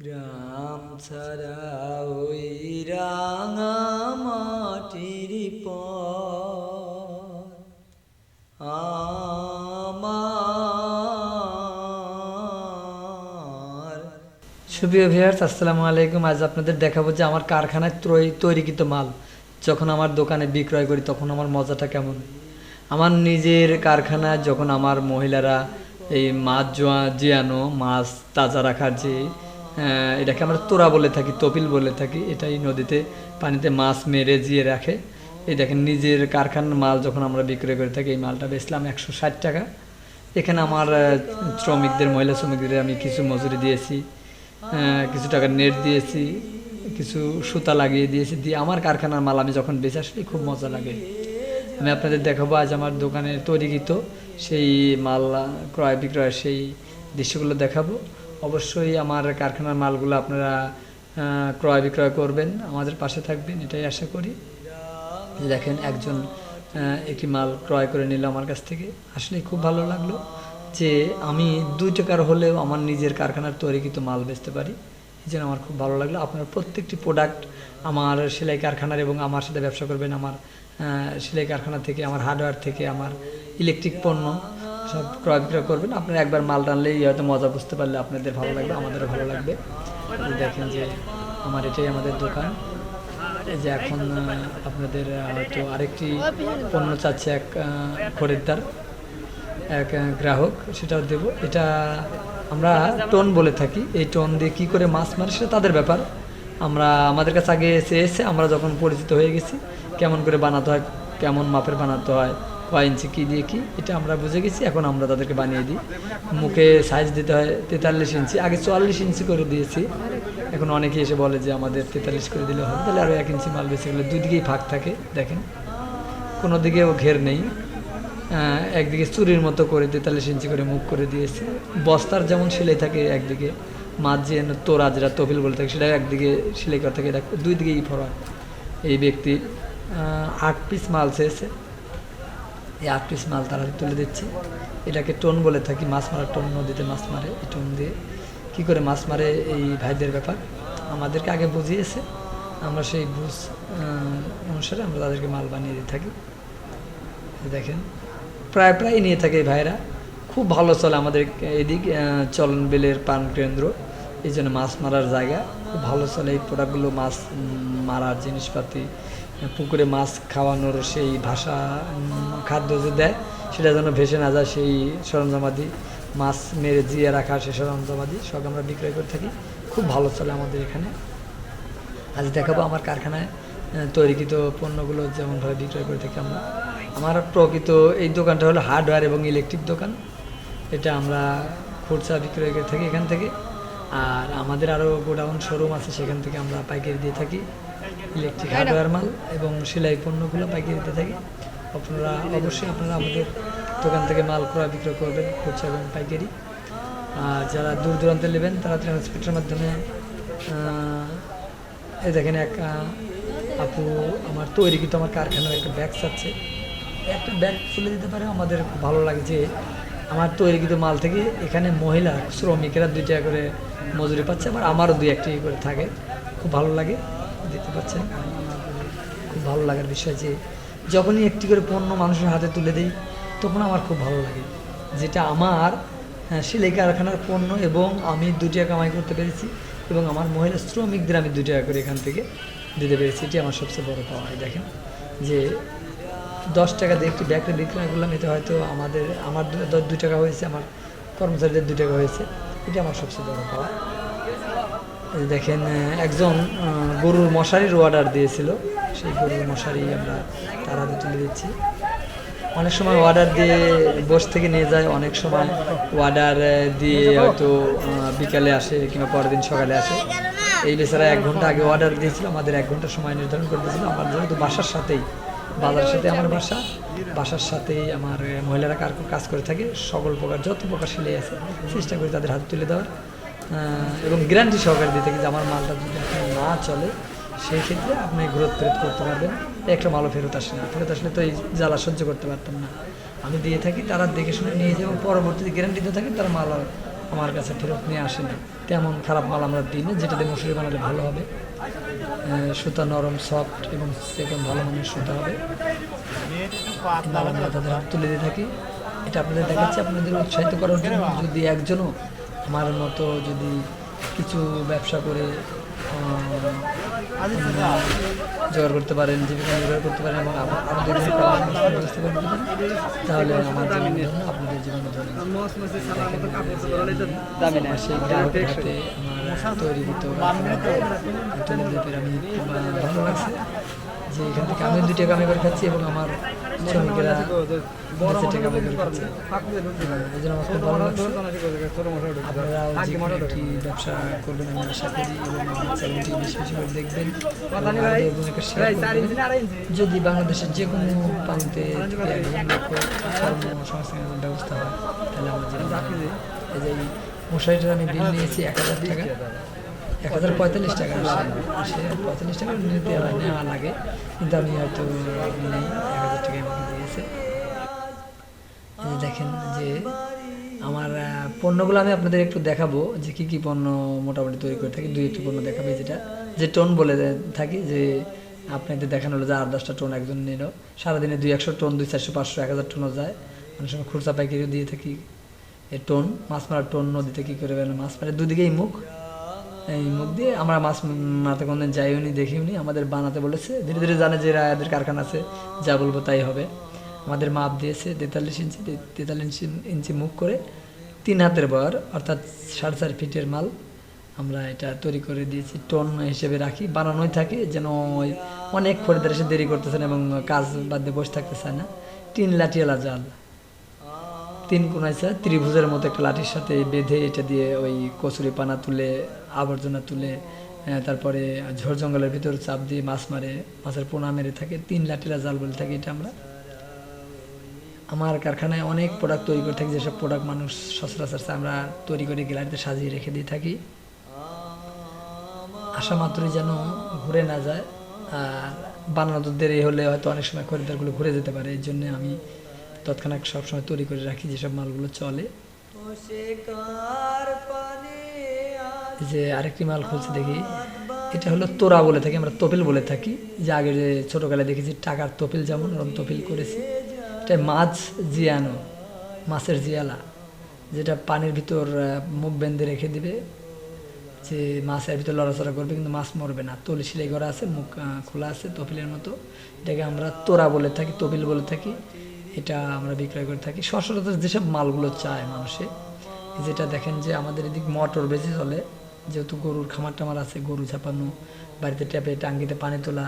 গ্রাম ছাড়া ওই রাঙা মাটির সুপ্রিয় ভিউয়ার্স, আসসালামু আলাইকুম। আজ আপনাদের দেখাবো যে আমার কারখানায় তৈরিকৃত মাল। যখন আমার দোকানে বিক্রয় করি, তখন আমার মজাটা কেমন? আমার নিজের কারখানায় যখন আমার মহিলারা এই মাছ জোয়া জিয়ানো, মাছ তাজা রাখার যে এটাকে আমরা তোরা বলে থাকি তপিল বলে থাকি। এটাই নদীতে পানিতে মাছ মেরে জিয়ে রাখে। এই দেখেন, নিজের কারখানার মাল যখন আমরা বিক্রয় করে থাকি, এই মালটা বেচলাম একশো ষাট টাকা। এখানে আমার শ্রমিকদের, মহিলা শ্রমিকদের আমি কিছু মজুরি দিয়েছি কিছু টাকা নেট দিয়েছি, কিছু সুতা লাগিয়ে দিয়েছি। দিয়ে আমার কারখানার মাল আমি যখন বেচে আসলে খুব মজা লাগে। আমি আপনাদের দেখাবো, আজ আমার দোকানে তৈরিকৃত সেই মাল ক্রয় বিক্রয়ের সেই দৃশ্যগুলো দেখাবো। অবশ্যই আমার কারখানার মালগুলো আপনারা ক্রয় বিক্রয় করবেন, আমাদের পাশে থাকবেন, এটাই আশা করি। দেখেন একজন একটি মাল ক্রয় করে নিল আমার কাছ থেকে। আসলে খুব ভালো লাগল যে আমি দুই টাকার হলেও আমার নিজের কারখানার তৈরি কিন্তু মাল বেচতে পারি। এই জন্য আমার খুব ভালো লাগল। আপনার প্রত্যেকটি প্রোডাক্ট আমার সেলাই কারখানার এবং আমার সাথে ব্যবসা করবেন। আমার সেলাই কারখানা থেকে, আমার হার্ডওয়্যার থেকে, আমার ইলেকট্রিক পণ্য। সব ক্রয় বিক্রয় করবেন। আপনারা একবার মাল টানলেই হয়তো মজা বুঝতে পারলে আপনাদের ভালো লাগবে, আমাদেরও ভালো লাগবে। দেখেন যে আমার এটাই আমাদের দোকান। এই যে এখন আপনাদের হয়তো আরেকটি পণ্য চাচ্ছে এক খরিদ্দার, এক গ্রাহক, সেটাও দেব। এটা আমরা টোন বলে থাকি। এই টোন দিয়ে কী করে মাছ মারে সেটা তাদের ব্যাপার। আমরা, আমাদের কাছে আগে এসে এসে আমরা যখন পরিচিত হয়ে গেছি, কেমন করে বানাতে হয়, কেমন মাপের বানাতে হয় কয় ইঞ্চি, কী দিয়ে কি, এটা আমরা বুঝে গেছি, এখন আমরা তাদেরকে বানিয়ে দিই। মুখে সাইজ দিতে হয় তেতাল্লিশ ইঞ্চি, আগে চুয়াল্লিশ ইঞ্চি করে দিয়েছি। এখন অনেকে এসে বলে যে আমাদের তেতাল্লিশ করে দিলে হবে, তাহলে আরও এক ইঞ্চি মাল বেশি গেলে দুই দিকেই ফাঁক থাকে, দেখেন। কোনো দিকেও ঘের নেই। একদিকে চুরির মতো করে তেতাল্লিশ ইঞ্চি করে মুখ করে দিয়েছে। বস্তার যেমন সেলাই থাকে একদিকে মাছ যে তোরা যেটা তফিল বলে থাকে সেটা একদিকে সেলাই করা থাকে, এটা দুই দিকেই ফরক এই ব্যক্তি আট পিস মাল চেয়েছে। এই আট পিস মাল তারা তুলে দিচ্ছে। এটাকে টোন বলে থাকি, মাছ মারার টোন, নদীতে মাছ মারে এই টোন দিয়ে। কী করে মাছ মারে এই ভাইদের ব্যাপার? আমাদেরকে আগে বুঝিয়েছে। আমরা সেই বুঝ অনুসারে আমরা তাদেরকে মাল বানিয়ে দিয়ে থাকি। দেখেন, প্রায় প্রায় নিয়ে থাকে এই ভাইরা। খুব ভালো চলে আমাদের এদিক চলন বেলের পান কেন্দ্র। এই জন্য মাছ মারার জায়গা। খুব ভালো চলে এই প্রোডাক্টগুলো মাছ মারার জিনিসপাতি। পুকুরে মাছ খাওয়ানোর সেই ভাষা খাদ্য যে দেয়, সেটা যেন ভেসে না যায় সেই সরঞ্জামাদি, মাছ মেরে জিয়ে রাখা সেই সরঞ্জামাদি, সব আমরা বিক্রয় করে থাকি। খুব ভালো চলে আমাদের এখানে। আজ দেখাবো আমার কারখানায় তৈরিকৃত পণ্যগুলো যেমনভাবে বিক্রয় করে থাকি আমরা। আমার প্রকৃত এই দোকানটা হলো হার্ডওয়্যার এবং ইলেকট্রিক দোকান। এটা আমরা খুচরা বিক্রয় করে থাকি এখান থেকে। আর আমাদের আরও গোডাউন শোরুম আছে, সেখান থেকে আমরা পাইকারি দিয়ে থাকি। ইলেকট্রিক হার্ডওয়্যার মাল এবং সেলাই পণ্যগুলো পাইকারি দিয়ে থাকি। আপনারা অবশ্যই আপনারা আমাদের দোকান থেকে মাল ক্রয় বিক্রয় করবেন, খুচরা এবং পাইকারি। আর যারা দূর দূরান্তে নেবেন, তারা ট্রান্সপোর্টের মাধ্যমে এই দেখেন এক আপু, আমার তৈরি কিন্তু আমার কারখানার একটা ব্যাগ চাচ্ছে একটা ব্যাগ তুলে দিতে পারে আমাদের খুব ভালো লাগে যে, আমার তৈরি কিন্তু মাল থেকে এখানে মহিলা, শ্রমিকেরা দুই টাকা করে মজুরি পাচ্ছে, আবার আমারও দুই একটি করে থাকে। খুব ভালো লাগে। দিতে পাচ্ছেন। খুব ভালো লাগার বিষয় যে যখনই একটি করে পণ্য মানুষের হাতে তুলে দিই তখন আমার খুব ভালো লাগে। যেটা আমার হ্যাঁ, সেলাই কারখানার পণ্য এবং আমি দু টাকা কামাই করতে পেরেছি এবং আমার মহিলা শ্রমিকদের আমি দু টাকা করে এখান থেকে দিতে পেরেছি। এটি আমার সবচেয়ে বড় পাওয়া দেখেন যে দশ টাকা দিয়ে একটি ব্যাগটা বিক্রয় করলাম এতে হয়তো আমাদের আমার দু- টাকা হয়েছে আমার কর্মচারীদের দু টাকা হয়েছে। এটি আমার সবচেয়ে বড় পাওয়া। দেখেন একজন গরুর মশারির অর্ডার দিয়েছিল। সেই গরুর মশারি আমরা তার হাতে তুলে দিচ্ছি। অনেক সময় অর্ডার দিয়ে বস থেকে নিয়ে যায়, অনেক সময় অর্ডার দিয়ে হয়তো বিকালে আসে কিংবা পরের দিন সকালে আসে। এই বেচারা এক ঘণ্টা আগে অর্ডার দিয়েছিল, আমাদের এক ঘণ্টা সময় নির্ধারণ করে দিয়েছিল। আমার যেহেতু বাসার সাথেই বাজার সাথে আমার বাসা, বাসার সাথেই আমার মহিলারা কার কাজ করে থাকে, সকল প্রকার, যত প্রকার সেলাই আছে, চেষ্টা করি তাদের হাতে তুলে দেওয়ার। এবং গ্যারান্টি সহকারে থাকি যে আমার মালটা যদি আপনার না চলে, সেই ক্ষেত্রে আপনি গ্রোথ ফেরত করতে পারবেন। একটা মালও ফেরত আসে না। ফেরত আসলে তো এই জ্বালা সহ্য করতে পারতাম না। আমি দিয়ে থাকি, তারা দেখে শুনে নিয়ে যাব পরবর্তীতে গ্যারান্টি দিয়ে থাকি, তারা মাল আমার কাছে ফেরত নিয়ে আসে না। তেমন খারাপ মাল আমরা দিই না যেটাতে মশুরি বানালে ভালো হবে। সুতা নরম সফট এবং সেকেন্ড ভালো মানের সুতা হবে। তাদের তুলে দিয়ে থাকি। এটা আপনাদের দেখাচ্ছি, আপনাদের উৎসাহিত করার জন্য। যদি একজনও আমার মতো যদি কিছু ব্যবসা করে আহ, জোগাড় করতে পারেন জীবিকা নির্বাহ করতে পারেন এবং আমাদের দিবেন তাহলে আমার জীবন আপনাদের জীবন সেই গ্রাহকের হাতে আমার তৈরিকৃত তুলে দিতে আমি খুব ভালো লাগছে। যে এখান থেকে আমি দুইটা কামাই করে খাচ্ছি এবং আমার শ্রমিকেরা বেঁচে টাকা কামাই করে খাচ্ছে। এই জন্য আমার খুব ভালো লাগছে। আপনারাও যে কোনো একটি ব্যবসা করবেন আমি আশা করি এবং আমার চ্যানেলটি বেশি বেশি করে দেখবেন। এবং করবেন। যদি বাংলাদেশের যে কোনো প্রান্তে কর্মসংস্থানের ব্যবস্থা হয় তাহলে আমার এই যে মশারিটার আমি বিল নিয়েছি এক হাজার টাকা। এক হাজার পঁয়তাল্লিশ টাকা আসে পঁয়তাল্লিশ টাকা নেওয়া লাগে, কিন্তু আমি হয়তো নেই, এক হাজার টাকা আমাকে দিয়েছে। দেখেন যে আমার পণ্যগুলো আমি আপনাদের একটু দেখাবো, যে কি কি পণ্য মোটামুটি তৈরি করে থাকি। দুই একটি পণ্য দেখাবে যেটা। যে টোন বলে থাকি, যে আপনাদের দেখানো হলো যে আট, দশটা টোন একজন নিল। সারাদিনে দুই, একশো টোন, দুই, চারশো, পাঁচশো, এক হাজার টোনও যায়। অনেক সময় খুচরা পাইকারিও দিয়ে থাকি। এই টোন, মাছ মারার টোন নদীতে কী করে মাছ মারে দুদিকেই মুখ। এই মুখ দিয়ে। আমরা মাছ মারতে কোনদিন যাইও নি দেখিও নি আমাদের বানাতে বলেছে, ধীরে ধীরে জানে যে এরা এদের কারখানা আছে, যা বলব তাই হবে। আমাদের মাপ দিয়েছে তেতাল্লিশ ইঞ্চি তেতাল্লিশ ইঞ্চি মুখ করে তিন হাতের বর, অর্থাৎ সাড়ে চার ফিটের মাল। আমরা এটা তৈরি করে দিয়েছি, টন হিসেবে রাখি। বানানোই থাকে, যেন ওই অনেক খরিদ্দার এসে দেরি করতেছেন এবং কাজ বাদ দিয়ে বসে থাকতে চায় না। তিন লাঠিয়ালা জাল। তিন কোনাইছে ত্রিভুজের মতো একটা লাঠির সাথে বেঁধে এটা দিয়ে ওই কচুরি পানা তুলে, আবর্জনা তুলে তারপরে ঝড় জঙ্গলের ভিতর চাপ দিয়ে মাছ মারে, মাছের পোনা মেরে থাকে, তিন লাঠিরা জাল বলে থাকি এটা আমরা। আমার কারখানায় অনেক প্রোডাক্ট তৈরি করে থাকি, যেসব প্রোডাক্ট মানুষ সচরাচর আমরা তৈরি করে গ্যালারিতে সাজিয়ে রেখে দিয়ে থাকি। আসা মাত্রই যেন ঘুরে না যায়, আর বানানো দেরি হলে হয়তো অনেক সময় খরিদ্দারগুলো ঘুরে যেতে পারে, এই জন্য আমি তৎক্ষণাৎ সবসময় তৈরি করে রাখি যেসব মালগুলো চলে। যে আরেকটি মাল খুলছে দেখি। এটা হলো তোরা বলে থাকি, আমরা তপিল বলে থাকি। যে আগে যে ছোটোকালে দেখেছি টাকার তপিল যেমন ওরকম তপিল করেছি। এটা মাছ জিয়ানো, মাছের জিয়ালা, যেটা পানির ভিতর মুখ বেঁধে রেখে দিবে। যে মাছের ভিতর লড়াচড়া করবে, কিন্তু মাছ মরবে না। তলি সিলাই করা আছে, মুখ খোলা আছে তপিলের মতো। এটাকে আমরা তোরা বলে থাকি, তপিল বলে থাকি। এটা আমরা বিক্রয় করে থাকি। সচরাচর যেসব মালগুলো চায় মানুষে, যেটা দেখেন যে আমাদের এদিক মটর বেশি চলে। যেহেতু গরুর খামার টামার আছে, গরু ছাপানো, বাড়িতে ট্যাপে, টাঙ্গিতে পানি তোলা,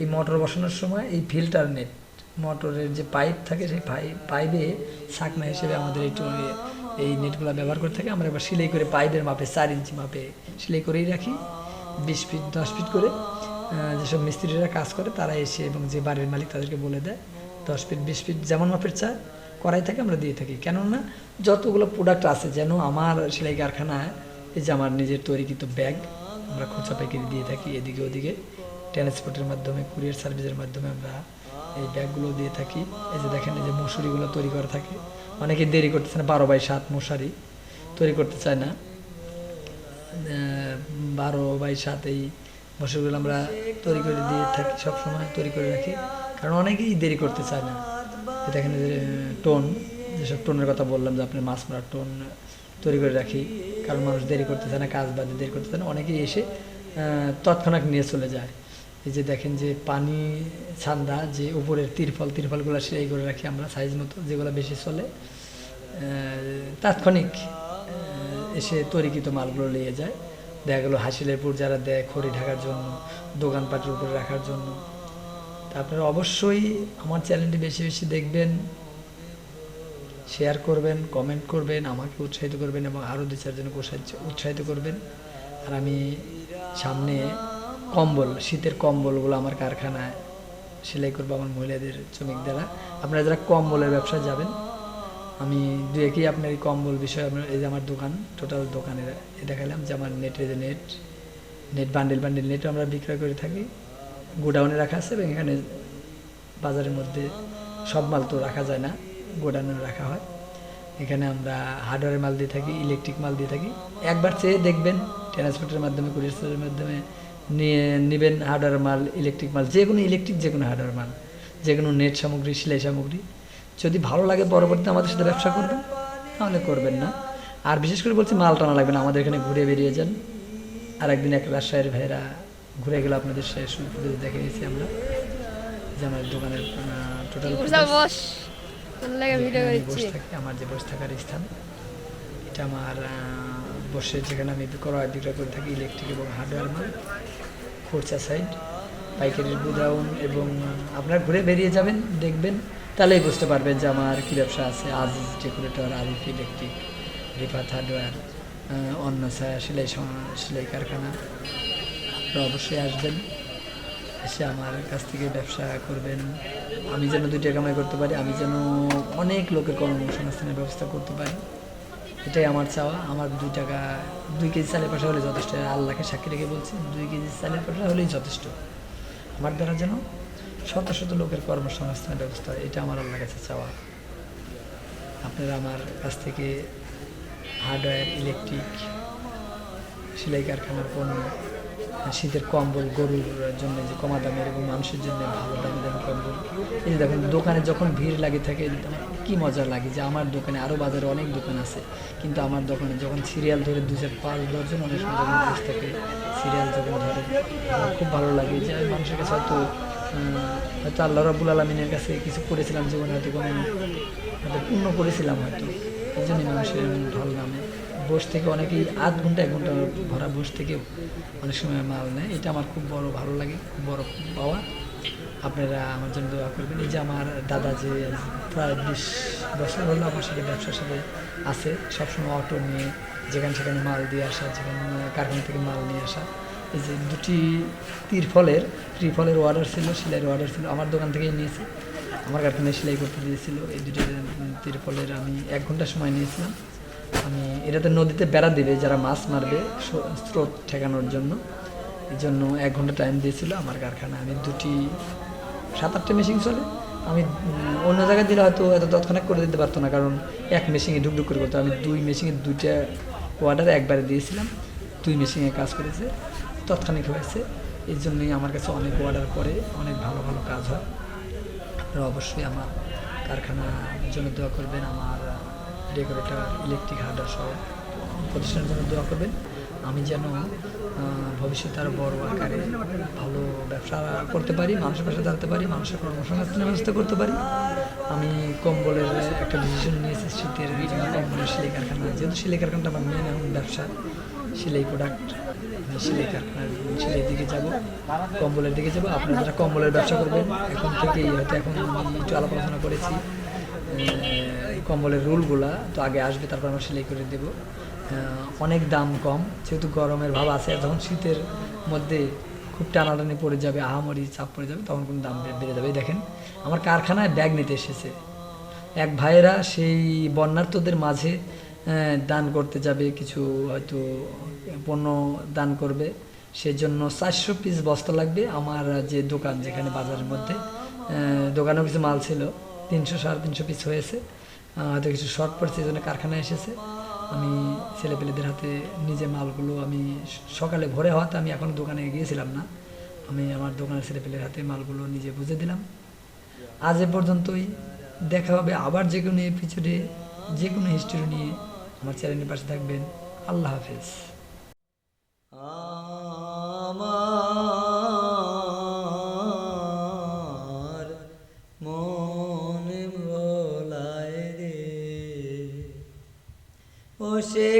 এই মটর বসানোর সময় এই ফিল্টার নেট, মটরের যে পাইপ থাকে সেই পাইপ ছাকনা হিসেবে আমাদের একটু এই নেটগুলো ব্যবহার করে থাকি। আমরা এবার সেলাই করে পাইপের মাপে, চার ইঞ্চি মাপে সেলাই করেই রাখি। বিশ ফিট, দশ ফিট করে যেসব মিস্ত্রিরা কাজ করে, তারা এসে এবং যে বাড়ির মালিক তাদেরকে বলে দেয় দশ ফিট বিশ ফিট যেমন মাপের চায় করাই থাকে আমরা দিয়ে থাকি। কেননা যতগুলো প্রোডাক্ট আছে, যেন আমার সেলাই কারখানায়, এই যে আমার নিজের তৈরি তৈরিকৃত ব্যাগ আমরা খুচরা পাইকারি দিয়ে থাকি এদিকে ওদিকে। ট্রান্সপোর্টের মাধ্যমে কুরিয়ার সার্ভিসের মাধ্যমে আমরা এই ব্যাগগুলো দিয়ে থাকি। এই যে দেখেন, এই যে মশুরিগুলো তৈরি করা থাকে। অনেকে দেরি করতেছে না, বারো বাই সাত মশারি তৈরি করতে চায় না। বারো বাই সাত এই মশুরিগুলো আমরা তৈরি করে দিয়ে থাকি, সবসময় তৈরি করে রাখি। কারণ অনেকেই দেরি করতে চায় না। দেখেন টোন, যেসব টোনের কথা বললাম, যে আপনি মাছ মারার টোন তৈরি করে রাখি, কারণ মানুষ দেরি করতে চায় না, কাজ বাদে দেরি করতে চায় না, অনেকেই এসে তৎক্ষণাৎ নিয়ে চলে যায়। এই যে দেখেন যে পানি ছান্দা, যে উপরের তিরফল, তিরফলগুলো সেলাই করে রাখি আমরা সাইজ মতো, যেগুলো বেশি চলে তাৎক্ষণিক এসে তৈরিকৃত মালগুলো নিয়ে যায়। দেখা গেলো হাসিলের পুর যারা দেয় খড়ি ঢাকার জন্য, দোকানপাটের উপরে রাখার জন্য। আপনারা অবশ্যই আমার চ্যানেলটি বেশি বেশি দেখবেন শেয়ার করবেন কমেন্ট করবেন, আমাকে উৎসাহিত করবেন এবং আরও দু চারজনকে উৎসাহিত- করবেন। আর আমি সামনে কম্বল, শীতের কম্বলগুলো আমার কারখানায় সেলাই করব আমার মহিলাদের শ্রমিক দ্বারা আপনারা যারা কম্বলের ব্যবসা যাবেন, আমি দু একই আপনার এই কম্বল বিষয়ে আপনার, এই যে আমার দোকান টোটাল দোকানের, এ দেখালাম যে আমার নেটের যে নেট নেট বান্ডেল বান্ডেল নেটও আমরা বিক্রয় করে থাকি। গোডাউনে রাখা আছে এবং এখানে বাজারের মধ্যে সব মাল তো রাখা যায় না, গোডাউনে রাখা হয়। এখানে আমরা হার্ডওয়্যারের মাল দিয়ে থাকি ইলেকট্রিক মাল দিয়ে থাকি। একবার চেয়ে দেখবেন ট্রান্সপোর্টের মাধ্যমে কুরিয়ারের মাধ্যমে নিয়ে নেবেন হার্ডওয়্যার মাল ইলেকট্রিক মাল, যে কোনো ইলেকট্রিক যে কোনো হার্ডওয়্যার মাল, যে কোনো নেট সামগ্রী, সেলাই সামগ্রী। যদি ভালো লাগে পরবর্তীতে আমাদের সাথে ব্যবসা করবেন, তাহলে করবেন না। আর বিশেষ করে বলছি, মাল টানা লাগবে না, আমাদের এখানে ঘুরে বেরিয়ে যান। আর একদিন এক রাজশাহীর ভাইরা ঘুরে গেলে আপনাদের শেষ দেখে গেছি আমরা। যে আমার দোকানের টোটাল বস থাকি আমার যে বসে থাকার স্থান এটা আমার বসে যেখানে আমি ক্রয় বিক্রয় করে থাকি ইলেকট্রিক এবং হার্ডওয়্যার মাল খরচা সাইড পাইকারির গুদাউন এবং আপনারা ঘুরে বেরিয়ে যাবেন দেখবেন তাহলেই বুঝতে পারবেন যে আমার কী ব্যবসা আছে। Aziz decorator Arif electric Rifat hardware অন্য সেলাই সেলাই কারখানা আপনারা অবশ্যই আসবেন। এসে আমার কাছ থেকে ব্যবসা করবেন। আমি যেন দুই টাকা কামাই করতে পারি, আমি যেন অনেক লোকের কর্মসংস্থানের ব্যবস্থা করতে পারি। এটাই আমার চাওয়া। আমার দুই টাকা, দুই কেজি চালের পাশা হলে যথেষ্ট। আল্লাহকে সাক্ষী রেখে বলছি, দুই কেজি চালের পাশা হলেই যথেষ্ট। আমার দ্বারা যেন শত শত লোকের কর্মসংস্থানের ব্যবস্থা, এটা আমার আল্লাহ কাছে চাওয়া। আপনারা আমার কাছ থেকে হার্ডওয়্যার ইলেকট্রিক সেলাই কারখানার পণ্য শীতের কম্বল, গরুর জন্য যে কমা দামের এবং মানুষের জন্য ভালো দামি দামি কম্বল। এই যে দেখুন, দোকানে যখন ভিড় লাগে থাকে, কি মজা লাগে যে আমার দোকানে আরও বাজারে অনেক দোকান আছে। কিন্তু আমার দোকানে যখন সিরিয়াল ধরে দু চার পাঁচ দশজন অনেক যখন বসে থাকে, সিরিয়াল যখন ধরে খুব ভালো লাগে যে মানুষের কাছে হয়তো হয়তো আল্লাহ রবুল আলমিনের কাছে কিছু করেছিলাম, জীবনে হয়তো কোনো, হয়তো পূর্ণ করেছিলাম হয়তো। এই জন্যই মানুষের নামে বস থেকে অনেকেই আধ ঘণ্টা, এক ঘণ্টা ভরা বস থেকেও অনেক সময় মাল নেয়। এটা আমার খুব বড়, ভালো লাগে, খুব বড় পাওয়া। আপনারা আমার জন্য দোয়া করবেন। এই যে আমার দাদা যে প্রায় বিশ বছর হলো আমার সাথে ব্যবসার সাথে আছে, সবসময় অটো নিয়ে যেখানে সেখানে মাল দিয়ে আসা, যেখানে কারখানা থেকে মাল নিয়ে আসা। এই যে দুটি তিরফলের ত্রিফলের অর্ডার ছিল, সেলাইয়ের অর্ডার ছিল, আমার দোকান থেকেই নিয়েছি। আমার কারখানায় সেলাই করতে দিয়েছিল। এই দুটো তিরফলের আমি এক ঘণ্টা সময় নিয়েছিলাম। আমি এটাতে নদীতে বেড়া দেবে, যারা মাছ মারবে, স্রো- স্রোত ঠেকানোর জন্য। এই জন্য এক ঘণ্টা টাইম দিয়েছিল আমার কারখানা আমি দুটি, সাত আটটা মেশিন চলে। আমি অন্য জায়গায় দিলে হয়তো এত তৎক্ষণাৎ করে দিতে পারতো না, কারণ এক মেশিনে ঢুকঢুক করে করতো। আমি দুই মেশিনে দুইটা অর্ডার একবারে দিয়েছিলাম। দুই মেশিনে কাজ করেছে তৎক্ষণিক হয়েছে। এই জন্যই আমার কাছে অনেক অর্ডার করে, অনেক ভালো ভালো কাজ হয়। অবশ্যই আমার কারখানার জন্য দোয়া করবেন, আমার ডেকোরেটর ইলেকট্রিক হার্ডওয়্যার সহ প্রতিষ্ঠানের জন্য দোয়া করবেন। আমি যেন ভবিষ্যতে আরও বড় আকারে ভালো ব্যবসা করতে পারি, মানুষের পাশে দাঁড়াতে পারি, মানুষের কর্মসংস্থানের ব্যবস্থা করতে পারি। আমি কম্বলের একটা ডিসিশন নিয়েছি, শীতের কম্বলের সেলাই কারখানা। যেহেতু সেলাই কারখানাটা আমার মেন এখন ব্যবসা, সেলাই প্রোডাক্ট সেলাই কারখানার সেলাই দিকে যাব, কম্বলের দিকে যাব। আপনারা যারা কম্বলের ব্যবসা করবেন, এখন থেকেই হয়তো এখন আমি একটু আলাপ আলোচনা করেছি। কম্বলের রুলগুলা, তো আগে আসবে, তারপর আমরা সেলাই করে দেব। অনেক দাম কম, যেহেতু গরমের ভাব আছে, যখন শীতের মধ্যে খুব টানাটানি পড়ে যাবে, আহামরি চাপ পড়ে যাবে, তখন কোনো দাম বেড়ে যাবে। দেখেন, আমার কারখানায় ব্যাগ নিতে এসেছে। এক ভাইয়েরা সেই বন্যার্থদের মাঝে দান করতে যাবে, কিছু হয়তো পণ্য দান করবে। সেজন্য চারশো পিস বস্তা লাগবে আমার যে দোকান, যেখানে বাজারের মধ্যে দোকানেও কিছু মাল ছিল। তিনশো সাড়ে তিনশো পিস হয়েছে। হয়তো কিছু শর্ট পড়ছে, এই জন্য কারখানায় এসেছে। আমি ছেলেপেলেদের হাতে নিজে মালগুলো আমি সকালে ভোরে হওয়াতে আমি এখন দোকানে গিয়েছিলাম না। আমি আমার দোকানের ছেলেপেলের হাতে মালগুলো নিজে বুঝে দিলাম। আজ এ পর্যন্তই। দেখা হবে আবার যে কোনো এপিসোডে যে কোনো হিস্টোরি নিয়ে। আমার চ্যানেলের পাশে থাকবেন। আল্লাহ হাফেজ।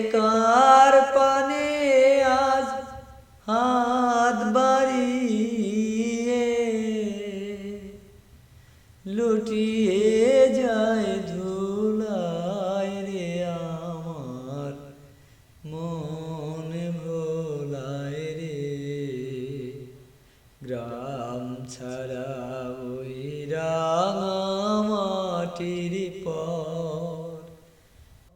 কার পানে